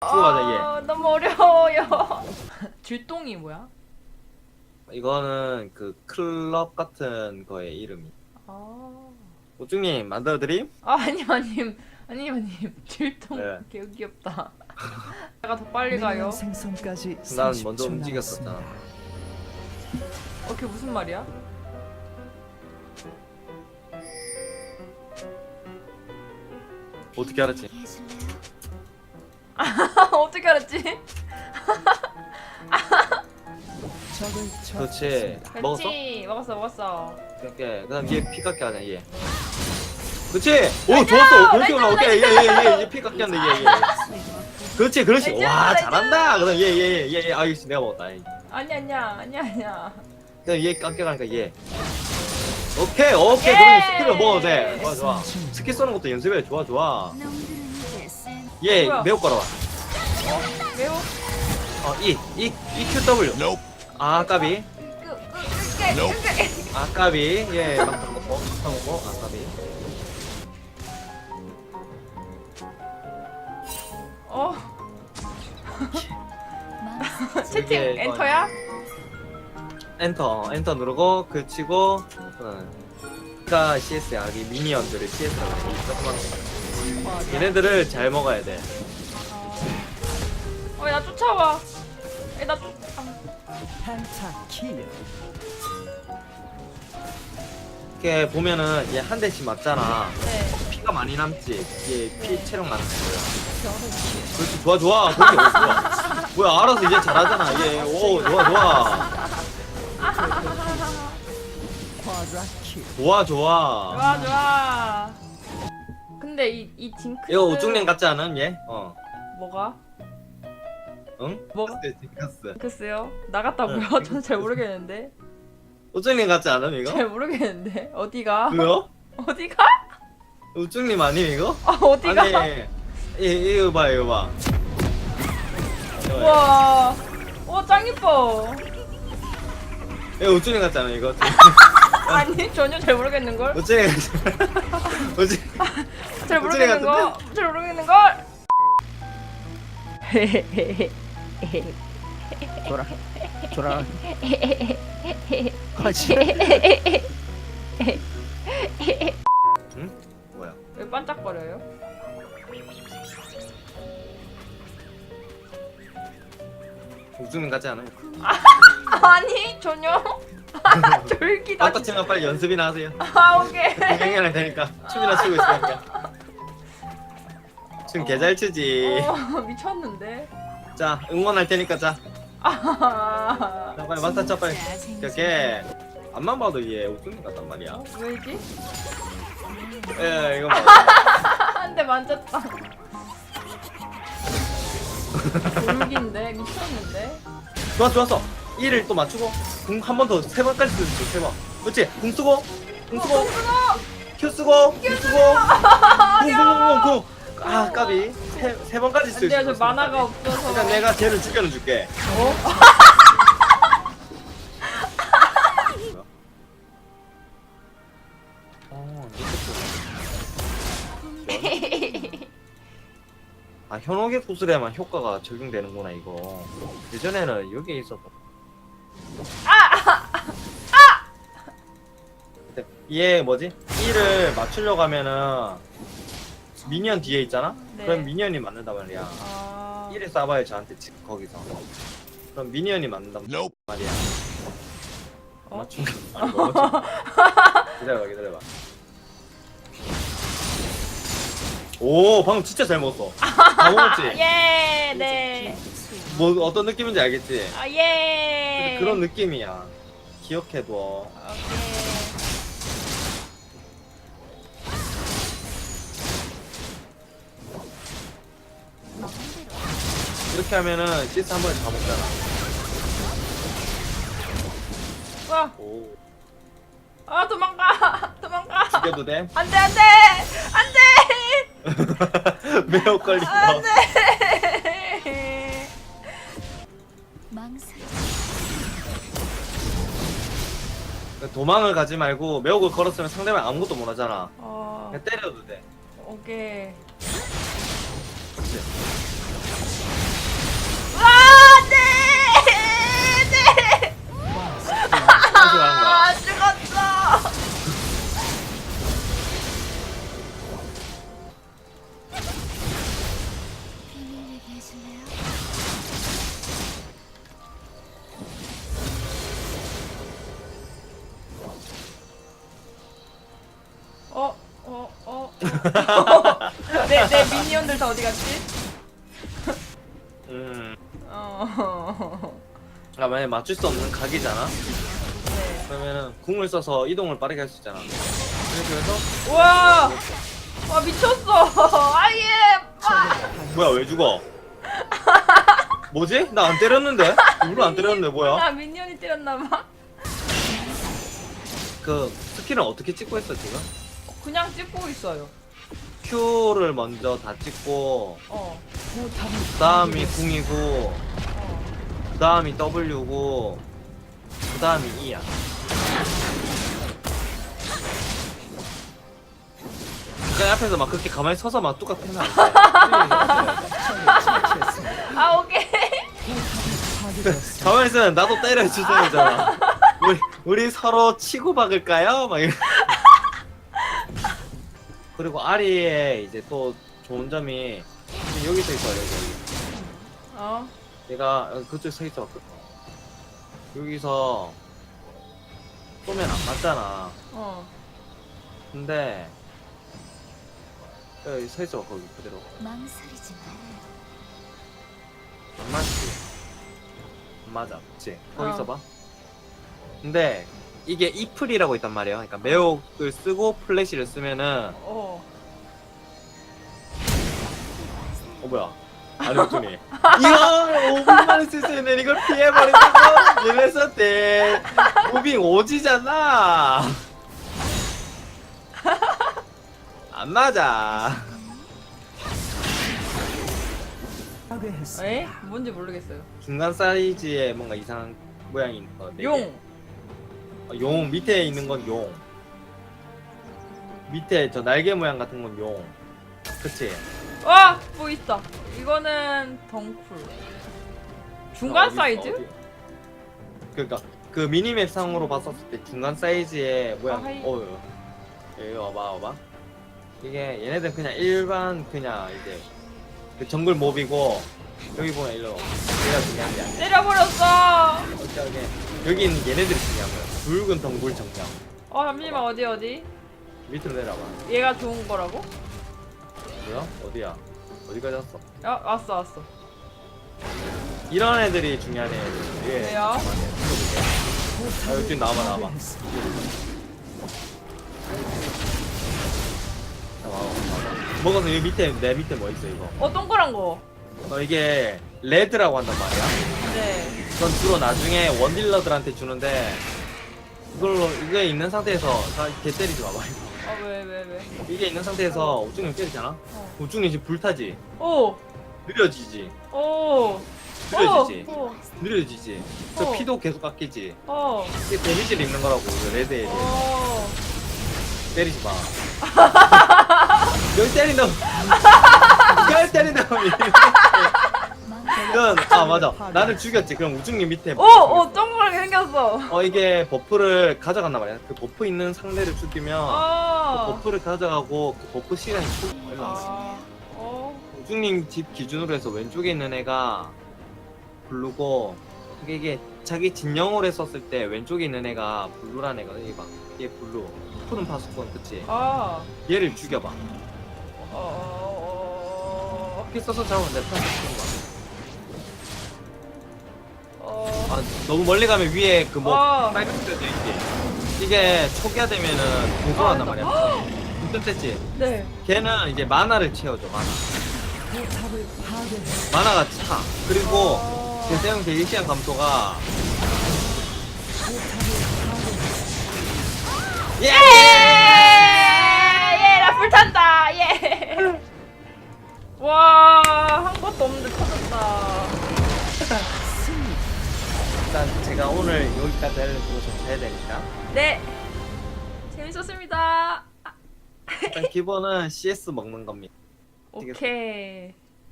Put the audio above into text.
가자 아, 너무 어려워요. 질동이 뭐야? 얘. 이거는 그 클럽 같은 거의 이름이. 아, 오중님 만들어드림? 아 아님 아님 아님 아님 질동 네. 개 귀엽다. 내가 더 빨리 가요. 생성까지 난 30초 먼저 움직였었잖아. 남았습니다. 어, 그게 무슨 말이야? 어떻게 알았지? 어떻게 알았지? 적을 그렇지. 먹었어? 그렇지. 먹었어 먹었어. 오케이. 그다음 얘 피깎기 하자 얘. 그렇지. 오 좋았어. 그렇게 올라. 오케이. 얘얘얘얘 피깎기 한다 얘 얘. 그렇지 그렇지. 나이스, 와 나이스. 잘한다. 그다음 얘얘얘얘 아이씨 내가 먹었다. 아이. 아니 아니야 아니야 아니야. 그다음 얘 깎여 가니까 얘. 오케이 오케이 예. 그러면 스킬을 먹어도 돼. 좋아 좋아. 스킬 쏘는 것도 연습해. 좋아 좋아. 얘 뭐야? 매우 걸어봐. 매우 어이 이 EQW. 아 까비. 끄끄끄끄 아 까비. 예 막상 먹고 막상 먹고 아 까비. 어 채팅 이게 이거 엔터야? 엔터 엔터 누르고 그 치고 어. 그러니까 CS 여기 미니언들을 CS라고. 얘네들을 잘 먹어야 돼. 어나 쫓아와. 에나 쫓. 아, 이렇게 보면은 얘 한 대씩 맞잖아. 네. 피가 많이 남지. 얘피 체력 많은 거야. 그렇지 좋아 좋아. 그렇게 어, 좋아. 뭐야 알아서 이제 잘하잖아. 얘. 오 좋아 좋아. 쿼드라 킬 좋아 좋아. 좋아 좋아. 근데 이 이 징크스 이거 우중냉 같지 않음 얘? 어. 뭐가? 응? 뭐가? 징크스. 징크스요? 나갔다고요? 저는 잘 모르겠는데. 우중냉 같지 않음 이거? 잘 모르겠는데. 어디가? 그거? 어디가? 우중님 아님 이거? 아 어디가? 아니 이, 이거 봐 이거 봐 이거 봐. 우와. 우와 짱 이뻐. 이거 우중님 같지 않아 이거? 아니 전혀 잘 모르겠는 걸. 같지 우중 잘 모르겠는 거. 잘 모르겠는 걸. 돌아 돌아 하지 응? 뭐야 왜 반짝거려요? 우중님 같지 않아? 아니 전혀. 졸기다. 아까 치면 빨리 연습이나 하세요 아 오케이. 공연할 테니까 춤이나 추고 있으니까 춤개잘 추지 어, 미쳤는데. 자 응원할 테니까 자, 아, 자 빨리 마스터 쳐 빨리 이렇게 앞만 봐도 얘 우중님 같단 말이야 어, 왜지? 예 이거 봐 한대 만졌다. 불기인데 미쳤는데. 좋았어 좋았어 1을 또 맞추고 궁 한 번 더 세 번까지 쓰세세번 그렇지 궁 쓰고 궁 쓰고! 큐 쓰고 궁 쓰고. 궁궁궁궁아 까비. 세, 세 번까지 쓸수 안돼요 저 있어 만화가 없어서. 그러니까 내가 쟤를 죽여는 줄게. 어? 어, 아 현혹의 구슬에만 효과가 적용되는구나 이거. 예전에는 여기에 있었어 근 데얘 뭐지? 1을 맞추려고 하면은 미니언 뒤에 있잖아? 네. 그럼 미니언이 맞는단 말이야 아. 1을 쏴봐요 저한테 지- 거기서 그럼 미니언이 맞는단 말이야 어? 맞춘 거 아, 뭐 맞춘 기다려봐 기다려봐 오 방금 진짜 잘 먹었어 다 먹었지? 예, 네. 뭐 어떤 느낌인지 알겠지? 아 예. 그런 느낌이야 기억해둬 오케이. 이렇게 하면은 CS 한 번에 다 먹잖아 와, 오 아 도망가, 도망가. 죽여도 돼? 안돼, 안돼, 안돼, 매우 걸린다 안돼. 도망을 가지 말고 매혹을 걸었으면 상대방 아무것도 못 하잖아. 어, 그냥 때려도 돼. 오케이. 내, 내 미니언들 다 어디 갔지? 음. 어. 아 만약 맞출 수 없는 각이잖아. 네. 그러면은 궁을 써서 이동을 빠르게 할 수 있잖아. 해서 우와! 와, 미쳤어! 아예! 아! 뭐야 왜 죽어? 뭐지? 나 안 때렸는데? 일부러 안 때렸는데 뭐야? 나 미니언이 때렸나봐. 그 스킬은 어떻게 찍고 있어 지금? 그냥 찍고 있어요. Q를 먼저 다 찍고 어. 그 다음이 궁이고 어. 그 다음이 W고 그 다음이 E야 그냥 앞에서 막 그렇게 가만히 서서 막 패면 안돼 아, 오케이. 가만히 있으면 나도 때려주세요잖아 우리, 우리 서로 치고 박을까요? 막 이러 그리고 아리의 이제 또 좋은 점이 지금 여기 서 있어요 여기 어. 내가 여기 그쪽에 서 있어봤거든 여기서 쏘면 안 맞잖아 어. 근데 여기 서 있어 거기 그대로 망설이지 마. 안 맞지 안 맞아 그치 거기 어. 있어봐 근데 이게 이플이라고 있단 말이야 그러니까 매혹을 쓰고 플래시를 쓰면은 어. 어 뭐야 아니 어쩌니 이거 5분만에 쓸 수 있는 이걸 피해버리고 이래서 때 무빙 오지잖아 안 맞아. 에? 뭔지 모르겠어요. 중간 사이즈의 뭔가 이상한 모양이 있는 거. 네 개. 용. 어, 용 밑에 있는 건 용. 밑에 저 날개 모양 같은 건 용. 그치? 와! 뭐 있다. 이거는 덩쿨. 중간 어디 있어, 사이즈? 어디? 그러니까 그 미니맵 상으로 봤었을 때 중간 사이즈의 모양. 아, 하이. 어, 여기 와봐, 와봐. 이게 얘네들 그냥 일반 그냥 이제 그 정글 몹이고 여기 보면 일로 얘가 중요한 게 아니야. 때려버렸어! 어떻게 여기 있는 얘네들이 중요한 거야. 붉은 덩굴 정령. 어, 잠시만, 어디, 어디? 밑으로 내려봐. 얘가 좋은 거라고? 뭐야? 어디야? 어디까지 왔어? 야, 왔어, 왔어. 이런 애들이 중요한 애들. 예. 왜요? 아, 여기. 파괴했습니다. 나와봐, 나와봐. 먹어서 여기 밑에, 내 밑에 뭐 있어, 이거? 어, 동그란 거. 어, 이게 레드라고 한단 말이야. 네. 이건 주로 나중에 원딜러들한테 주는데, 이걸로, 이게 있는 상태에서, 자, 개 때리지 마봐. 아, 왜, 왜, 왜? 이게 있는 상태에서 우중님 때리잖아? 어. 우중님 지금 불타지? 오! 느려지지? 오! 느려지지? 오! 느려지지? 저 어. 피도 계속 깎이지? 어! 이게 데미지를 입는 거라고, 이거 레드에. 어! 때리지 마. 여기 때린다고. 여기 때린다고. 이건 아 맞아. 나를 죽였지. 그럼 우중님 밑에. 오! 오! 동그랗게 생겼어! 어 이게 버프를 가져간단 말이야. 그 버프 있는 상대를 죽이면 그 어! 버프를 가져가고 그 버프 시간이 쭉 걸려. 아, 어? 우중님 집 기준으로 해서 왼쪽에 있는 애가 블루고 그게 이게 자기 진영으로 했었을 때 왼쪽에 있는 애가 블루란 애거든. 이봐. 얘 블루. 푸른 파수꾼 그치? 아, 얘를 죽여봐. 어, 어, 이렇게 써서 잡으면 내 죽는 거야. 아 너무 멀리 가면 위에 어. 그뭐 빨간색도 있지. 이게 초기화 되면은 공성한단 말이야. 진짜 셌지. 네. 걔는 이제 만화를 채워줘 만화. 만화가 차. 그리고 어. 그 사용 대기 시간 감소가. 예! 예! 예! 나 불탄다! 예! 와, 한 것도 없는데 터졌다. 일단 제가 오늘 여기까지 알려주고 좀 자야 되니까. 네. 재밌었습니다. 일단 기본은 CS 먹는 겁니다. 오케이.